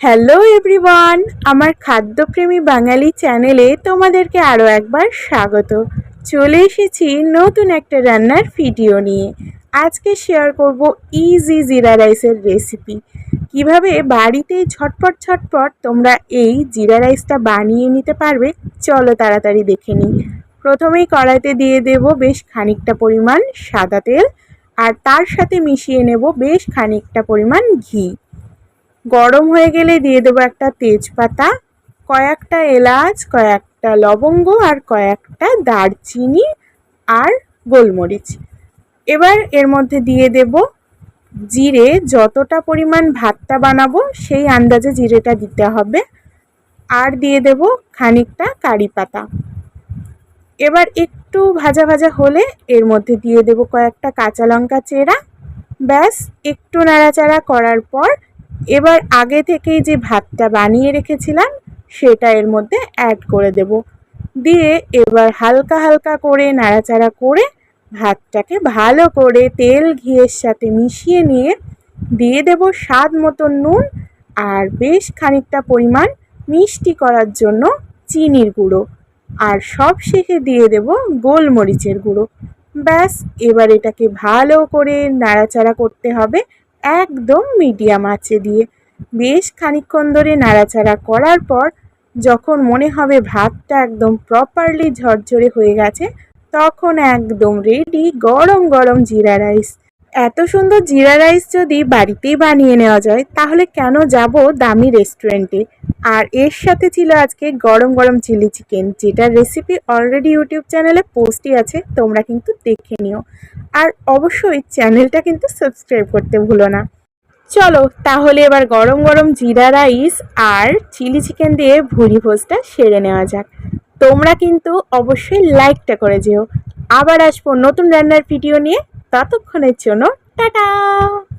Hello everyone আমার খাদ্যপ্রেমী বাঙালি চ্যানেলে তোমাদেরকে আরও একবার স্বাগত। চলে এসেছি নতুন একটা রান্নার ভিডিও নিয়ে। আজকে শেয়ার করব ইজি জিরা রাইসের রেসিপি কীভাবে বাড়িতেই ঝটপট ঝটপট তোমরা এই জিরা রাইসটা বানিয়ে নিতে পারবে, চলো তাড়াতাড়ি দেখে নিই। প্রথমেই কড়াইতে দিয়ে দেব বেশ খানিকটা পরিমাণ সাদা তেল, আর তার সাথে মিশিয়ে নেব বেশ খানিকটা পরিমাণ ঘি। গরম হয়ে গেলে দিয়ে দেবো একটা তেজপাতা, কয়েকটা এলাচ, কয়েকটা লবঙ্গ আর কয়েকটা দারচিনি আর গোলমরিচ। এবার এর মধ্যে দিয়ে দেব জিরে, যতটা পরিমাণ ভাতটা বানাবো সেই আন্দাজে জিরেটা দিতে হবে। আর দিয়ে দেব খানিকটা কারি পাতা। এবার একটু ভাজা ভাজা হলে এর মধ্যে দিয়ে দেব কয়েকটা কাঁচা লঙ্কা চেরা। ব্যাস, একটু নাড়াচাড়া করার পর এবার আগে থেকেই যে ভাতটা বানিয়ে রেখেছিলাম, সেটা এর মধ্যে অ্যাড করে দেব। দিয়ে এবার হালকা হালকা করে নাড়াচাড়া করে ভাতটাকে ভালো করে তেল ঘিয়ের সাথে মিশিয়ে নিয়ে দিয়ে দেব স্বাদ মতো নুন আর বেশ খানিকটা পরিমাণ মিষ্টি করার জন্য চিনির গুঁড়ো। আর সব শেষে দিয়ে দেব গোলমরিচের গুঁড়ো। ব্যাস, এবার এটাকে ভালো করে নাড়াচাড়া করতে হবে একদম মিডিয়াম আছে দিয়ে। বেশ খানিক্ষণ ধরে নাড়াচাড়া করার পর যখন মনে হবে ভাতটা একদম প্রপারলি ঝরঝরে হয়ে গেছে, তখন একদম রেডি গরম গরম জিরা রাইস এত সুন্দর জিরা রাইস যদি বাড়িতেই বানিয়ে নেওয়া যায়, তাহলে কেন যাব দামি রেস্টুরেন্টে? আর এর সাথে ছিল আজকে গরম গরম চিলি চিকেন, যেটার রেসিপি অলরেডি ইউটিউব চ্যানেলে পোস্টই আছে, তোমরা কিন্তু দেখে নিও। আর অবশ্যই চ্যানেলটা কিন্তু সাবস্ক্রাইব করতে ভুলো না। চলো, তাহলে এবার গরম গরম জিরা রাইস আর চিলি চিকেন দিয়ে ভুড়ি ভোজটা সেরে নেওয়া যাক। তোমরা কিন্তু অবশ্যই লাইকটা করে যেও। আবার আসব নতুন রান্নার ভিডিও নিয়ে। ততক্ষণের জন্য টাটা!